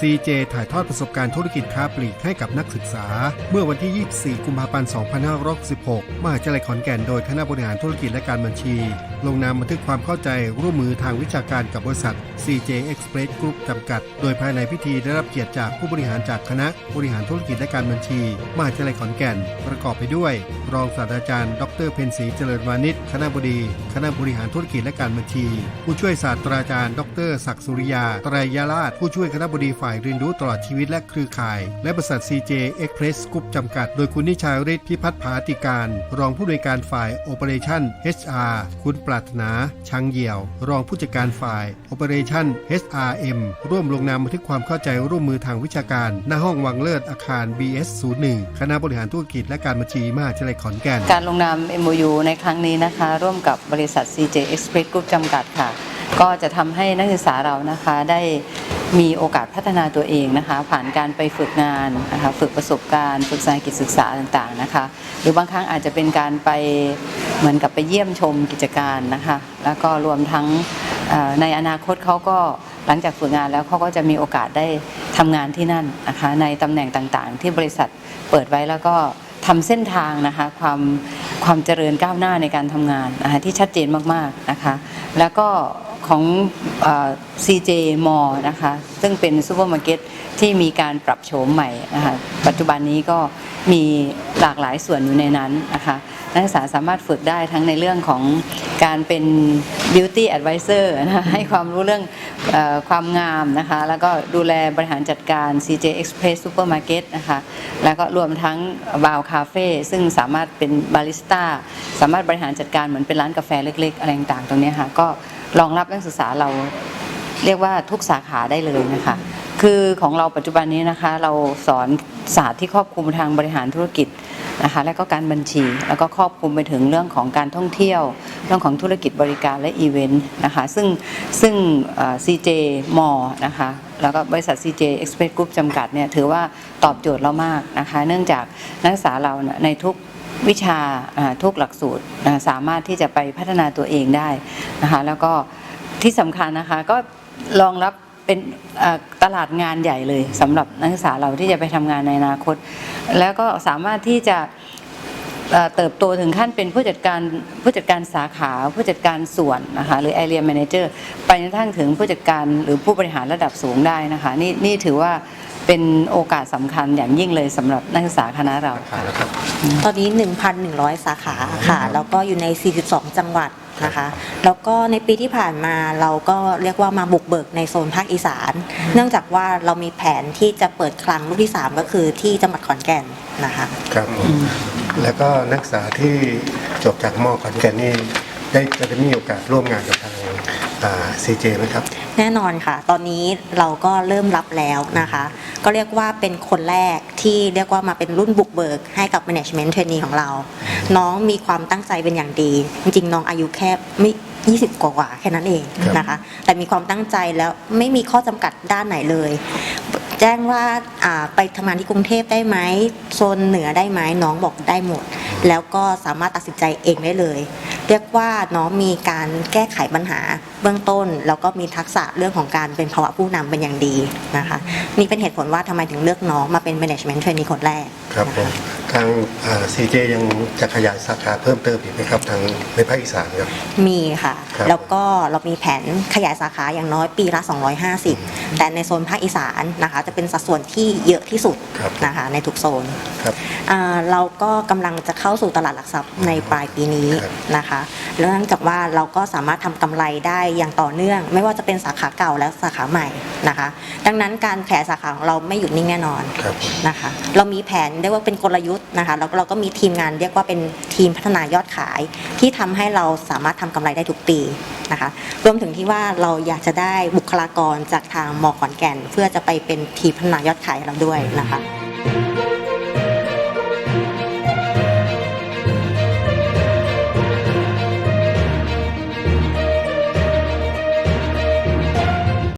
CJ ถ่ายทอดประสบการณ์ธุรกิจค้าปลีกให้กับนักศึกษา เมื่อวันที่ 24 กุมภาพันธ์ 2566 มหาวิทยาลัยขอนแก่นโดยคณะบริหารธุรกิจและการบัญชี ลงนามบันทึกความเข้าใจร่วมมือทางวิชาการกับบริษัท CJ Express Group จำกัด โดยภายในพิธีได้รับเกียรติจากผู้บริหารจากคณะบริหารธุรกิจและการบัญชี มหาวิทยาลัยขอนแก่น ประกอบไปด้วย รองศาสตราจารย์ ดรเพนศรีเจริญวานิชคณะบดี คณะบริหารธุรกิจและการบัญชี ผู้ช่วยศาสตราจารย์ ดรศักดิ์สุริยา ไตรยราชผู้ช่วยคณะบดีฝ่ายเรียนรู้ตลอดชีวิตและเครือข่าย และบริษัท CJ Express Group จำกัด โดยคุณนิชาฤทธิพิพัฒน์ผาติการ รองผู้อำนวยการฝ่าย Operation HR คุณปรารถนาชังเหี่ยว รองผู้จัดการฝ่าย Operation HRM ร่วมลงนามบันทึกความเข้าใจร่วมมือทางวิชาการ ณห้องวังเลิศอาคาร BS 01คณะบริหารธุรกิจและการบัญชีมหาวิทยาลัยขอนแก่น การลงนาม MOU ในครั้งนี้นะคะ ร่วมกับบริษัท CJ Express Group จำกัดค่ะ ก็จะทำให้นักศึกษาเรานะคะได้ มีโอกาสพัฒนาตัวเองนะคะ ผ่านการไปฝึกงานนะคะฝึกประสบการณ์ฝึกสายกิจศึกษาต่างๆนะคะ หรือบางครั้งอาจจะเป็นการไปเหมือนกับไปเยี่ยมชมกิจการนะคะ แล้วก็รวมทั้งในอนาคตเขาก็หลังจากฝึกงานแล้วเขาก็จะมีโอกาสได้ทำงานที่นั่นนะคะ ในตำแหน่งต่างๆ ที่บริษัทเปิดไว้แล้วก็ทำเส้นทางนะคะความความเจริญก้าวหน้าในการทำงานนะคะที่ชัดเจนมากๆนะคะ แล้วก็ ของเอ่อ CJ m a l l นะคะซึ่งเป็นซูเปอร์มาร์เก็ตที่มีการปรับโฉมใหม่นะคะปัจจุบันนี้ก็มีหลากหลายส่วนอยู่ในนั้นนะคะนักศึกษาสามารถฝึกได้ทั้งในเรื่องของการเป็น beauty advisor นะคะให้ความรู้เรื่องเออความงามนะคะแล้วก็ดูแลบริหารจัดการ CJ Express Supermarket นะคะแล้วก็รวมทั้งบาวคาเฟ่ซึ่งสามารถเป็นบาริสต้าสามารถบริหารจัดการเหมือนเป็นร้านกาแฟเล็กๆ อะไรต่างๆตรงเนี้ยค่ะก็ รองรับนักศึกษาเราเรียกว่าทุกสาขาได้เลยนะคะ คือของเราปัจจุบันนี้นะคะ เราสอนศาสตร์ที่ครอบคลุมทางบริหารธุรกิจนะคะ และก็การบัญชี แล้วก็ครอบคลุมไปถึงเรื่องของการท่องเที่ยว เรื่องของธุรกิจบริการและอีเวนต์นะคะ ซึ่งซึ่งเอ่อ CJ m a l l นะคะ แล้วก็บริษัท CJ Express Group จำกัดเนี่ยถือว่าตอบโจทย์เรามากนะคะ เนื่องจากนักศึกษาเราในทุก วิชาทุกหลักสูตรสามารถที่จะไปพัฒนาตัวเองได้นะคะแล้วก็ที่สำคัญนะคะก็รองรับเป็นตลาดงานใหญ่เลยสำหรับนักศึกษาเราที่จะไปทำงานในอนาคต แล้วก็สามารถที่จะ เอ่อเติบโตถึงขั้นเป็นผู้จัดการผู้จัดการสาขาผู้จัดการส่วนนะคะหรือ area manager ไปจนกระทั่งถึงผู้จัดการหรือผู้บริหารระดับสูงได้นะคะนี่นี่ถือว่าเป็นโอกาสสำคัญอย่างยิ่งเลยสำหรับนักศึกษาคณะเรา ตอนนี้ 1,100 สาขาค่ะ แล้วก็อยู่ใน 42 จังหวัด นะคะ แล้วก็ในปีที่ผ่านมาเราก็เรียกว่ามาบุกเบิกในโซนภาคอีสาน เนื่องจากว่าเรามีแผนที่จะเปิดคลังลูกที่ 3 ก็คือที่จังหวัดขอนแก่นนะคะครับผมแล้วก็นักศึกษาที่จบจากมอขอนแก่นนี่ได้จะได้มีโอกาสร่วมงานกับทาง ซีเจไหมครับ แน่นอนค่ะ ตอนนี้เราก็เริ่มรับแล้วนะคะ ก็เรียกว่าเป็นคนแรกที่เรียกว่ามาเป็นรุ่นบุกเบิกให้กับ Management Trainee ของเรา น้องมีความตั้งใจเป็นอย่างดี จริงๆ น้องอายุแค่ไม่20 กว่าๆแค่นั้นเองครับนะคะ แต่มีความตั้งใจแล้วไม่มีข้อจำกัดด้านไหนเลย แจ้งว่าอ่าไปทำงานที่กรุงเทพได้ไหมโซนเหนือได้ไหมน้องบอกได้หมด แล้วก็สามารถตัดสินใจเองได้เลย เรียกว่าน้องมีการแก้ไขปัญหาเบื้องต้น แล้วก็มีทักษะเรื่องของการเป็นภาวะผู้นำเป็นอย่างดีนะคะนี่เป็นเหตุผลว่าทำไมถึงเลือกน้องมาเป็น management trainee คนแรกครับผม ทางซีเจยังจะขยายสาขาเพิ่มเติมอีกไหมครับทางในภาคอีสานครับ มีค่ะ ครับแล้วก็เรามีแผนขยายสาขาอย่างน้อยปีละ 250 แต่ในโซนภาคอีสานนะคะ จะเป็นสัดส่วนที่เยอะที่สุดครับนะคะในทุกโซน ครับ อ่าเราก็กำลังจะเข้าสู่ตลาดหลักทรัพย์ในปลายปีนี้ครับ นะคะเนื่องจากว่าเราก็สามารถทำกำไรได้อย่างต่อเนื่อง ไม่ว่าจะเป็นสาขาเก่าและสาขาใหม่นะคะ ดังนั้นการขยายสาขาของเราไม่หยุดนิ่งแน่นอนครับ นะคะ เรามีแผนเรียกว่าเป็นกลยุทธ์นะคะแล้วเราก็มีทีมงานเรียกว่าเป็นทีมพัฒนายอดขาย ที่ทำให้เราสามารถทำกำไรได้ทุกปีนะคะรวมถึงที่ว่าเราอยากจะได้บุคลากรจากทางมอขอนแก่น เพื่อจะไปเป็นทีมพัฒนายอดขายเราด้วยนะคะ